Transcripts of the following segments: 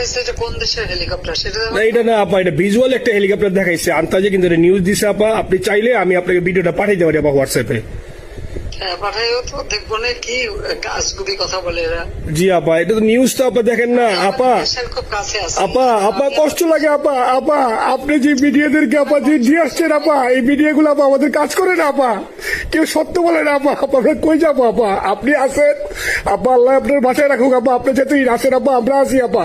দেখাইছে যে কোন দেশের হেলিকপ্টার সেটা না এটা না আপা এটা ভিজুয়াল একটা হেলিকপ্টার দেখাইছে। আন্তাজে কিন্তু এটা নিউজ দিছে আপা। আপনি চাইলে আমি আপনাকে ভিডিওটা পাঠাইতে পারি আপা হোয়াটসঅ্যাপে হ্যাঁ জি আপা এটা তো নিউজ তো আপা দেখেন না আপা। আপা কষ্ট লাগে আপা আপা। আপনি যে মিডিয়াদেরকে আপা যে আসছেন আপা এই মিডিয়াগুলো আপা আমাদের কাজ করে না আপা। কেউ সত্য বলে না আপা। আপা আমরা কই যাব আপা? আপনি আসেন আপা আল্লাহ আপনার বাসায় রাখুক আপা। আপনি যেতেই আসেন আপা আমরা আসি আপা।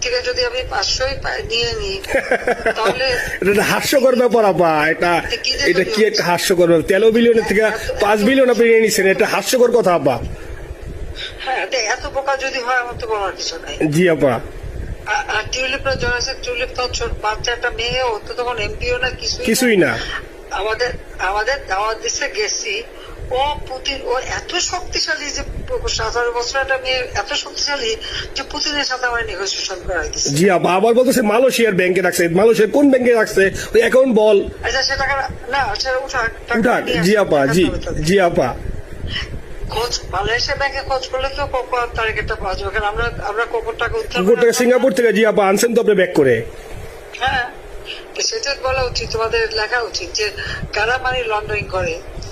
থেকে যদি আমি পাঁচশোই নিয়ে নিই তাহলে এটা হাস্যকর ব্যাপার আপা। এটা এটা কি একটা হাস্যকর ব্যাপার? তেরো বিলিয়নের থেকে পাঁচ বিলিয়ন আপনি নিয়ে নিচ্ছেন এটা হাস্যকর কথা আপা। হ্যাঁ এত- বোকা যদি হয় আমার তো বলার কিছু নাই। জি আপা। আর- আর টিউলিপরা জয়েছে টিউলিপ তো বাচ্চা একটা মেয়ে ও তো তখন এমপিও না কিছুই না। কিছুই না। আমাদের আমাদের দাওয়াত দিচ্ছে গেছি। ও পুতিন ও এত শক্তিশালী যে সতেরো বছর একটা মেয়ে এত শক্তিশালী যে পুতিনের সাথে আমার নেগোসিয়েশন করাই দিচ্ছে জি আপা আবার বলতেছে মালয়েশিয়ার ব্যাংকে রাখছে। মালয়েশিয়ার কোন ব্যাংকে রাখছে? ওই অ্যাকাউন্ট বল। আচ্ছা সে টাকা না সেটা উঠাক টাকা উঠাক জি আপা জি জি আপা খোঁজ মালয়েশিয়া ব্যাংকে খোঁজ করলে তো কোকোর তারিখটা পাওয়া যাবে? কারণ আমরা আমরা কোকোর টাকা উদ্ধার কুকুর থেকে করে সিঙ্গাপুর থেকে জি আপা আনছেন তো আপনি ব্যাক করে। হ্যাঁ। সেটা বলা উচিত তোমাদের লেখা উচিত যে কারা মানি লন্ডারিং করে?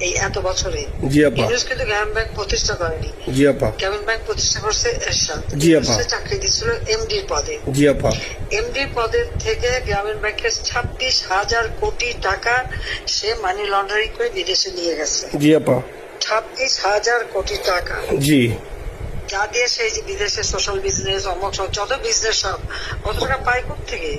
এই এত বছরে জি আপা। ইউনুস কিন্তু গ্রামীণ ব্যাংক প্রতিষ্ঠা করেনি। জি আপা। গ্রামীণ ব্যাংক প্রতিষ্ঠা করছে এরশাদ। জি, আপা। চাকরি দিচ্ছিল এমডির পদে। জি আপা। এমডি পদের থেকে গ্রামীণ ব্যাংকের ছাব্বিশ হাজার কোটি টাকা সে মানি লন্ডারিং করে বিদেশে নিয়ে গেছে। জি আপা। ছাব্বিশ হাজার কোটি টাকা। জি। যা দিয়ে সেই বিদেশে সোশ্যাল বিজনেস অমক সব যত বিজনেস সব কত টাকা পায় থেকে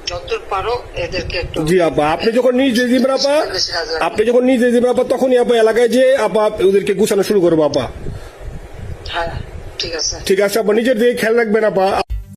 যতদূর পারো এদেরকে একটু জি আপা আপনি যখন নিজ দিবেন আপা আপনি যখন নিজ দিয়ে দিবেন আপা তখনই আপা এলাকায় যে আপা ওদেরকে গুছানো শুরু করব আপা। হ্যাঁ ঠিক আছে। আপনার আছে আপা নিজের দিকে খেয়াল রাখবেন আপা।